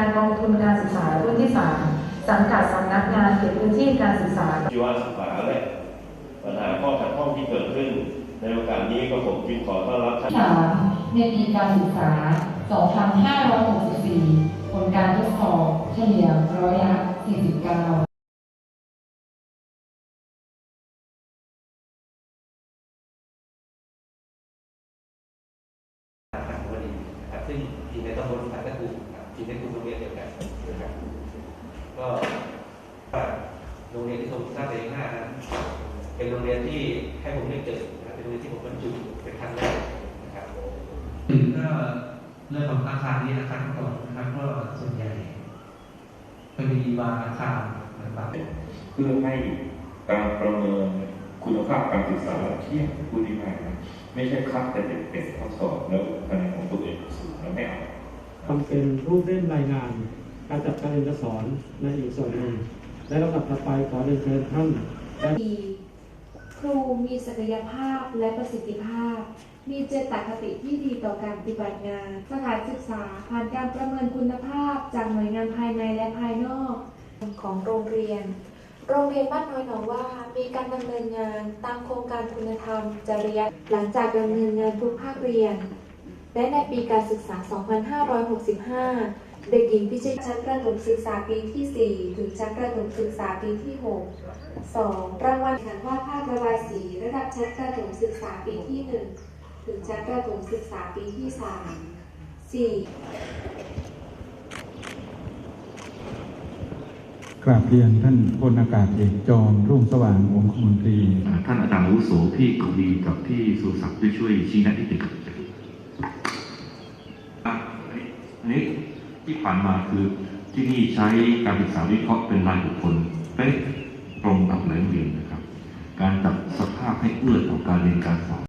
การกองทุนการศึกษารุ่นที่ 3 สังกัดสำนักงานเขตพื้นที่การศึกษาชีวศึกษาและปัญหาข้อขัดข้องที่เกิดขึ้น ในโอกาสนี้ก็ผมจึงขอต้อนรับท่านสามในปีการศึกษา 2564 ผลการทดสอบเฉลี่ยร้อยละ49ทางวดีนะครับซึ่งอยู่ในตำบลสังกะตูครั บอยู่ในกลุ่มโรงเรียนเดียวกันนะครับก็ว่าโรงเรียนที่ผมทราบเองหน้านั้น เป็นโรงเรียนที่ให้ผมได้เกิดนะครับเป็นโรงเรียนที่ผมบรรจุเป็นครั้งแรกนะครับหนึ่งก็เรื่องของอาคารนี้อาคารก่อนนะครับก็ส่วนใหญ่จะมีบางอาคารต่างๆเพื่อให้การประเมินคุณภาพการศึกษาเทียบพูดง่ายๆนะไม่ใช่คัดแต่เด็กเป็นข้อสอบแล้ว ทำเป็นรูปเล่มรายงาน การจัดการเรียนการสอนในอีกส่วนหนึ่งและลำดับต่อไปขอเรียนเชิญท่านดีครูมีศักยภาพและประสิทธิภาพ มีเจตคติที่ดีต่อการปฏิบัติงาน สถานศึกษาผ่านการประเมินคุณภาพ จากหน่วยงานภายในและภายนอกของโรงเรียน โรงเรียนบ้านน้อยหนองว่า มีการดำเนินงานตามโครงการคุณธรรมจริยธรรมหลังจากดำเนินงานทุกภาคเรียน และในปีการศึกษา 2565 เด็กหญิงพิชิตชั้นประถมศึกษาปีที่ 4 ถึงชั้นประถมศึกษาปีที่ 6 2. รางวัลขันว่าดภาพระบายสีระดับชั้นประถมศึกษาปีที่ 1 ถึงชั้นประถมศึกษาปีที่ 3 4. กราบเรียนท่านพลอากาศเอกจอมรุ่งสว่างองคมนตรี ท่านอาจารย์อาวุโสพี่คุดีกับพี่สุรศักดิ์ได้ช่วยชี้แนะนิดหนึ่ง อันนี้ที่ผ่านมาคือที่นี่ใช้การศึกษาวิเคราะห์เป็นรายบุคคลเป๊ะตรงกับหลายโรงเรียนนะครับ การจัดสภาพให้เอื้อต่อการเรียนการสอน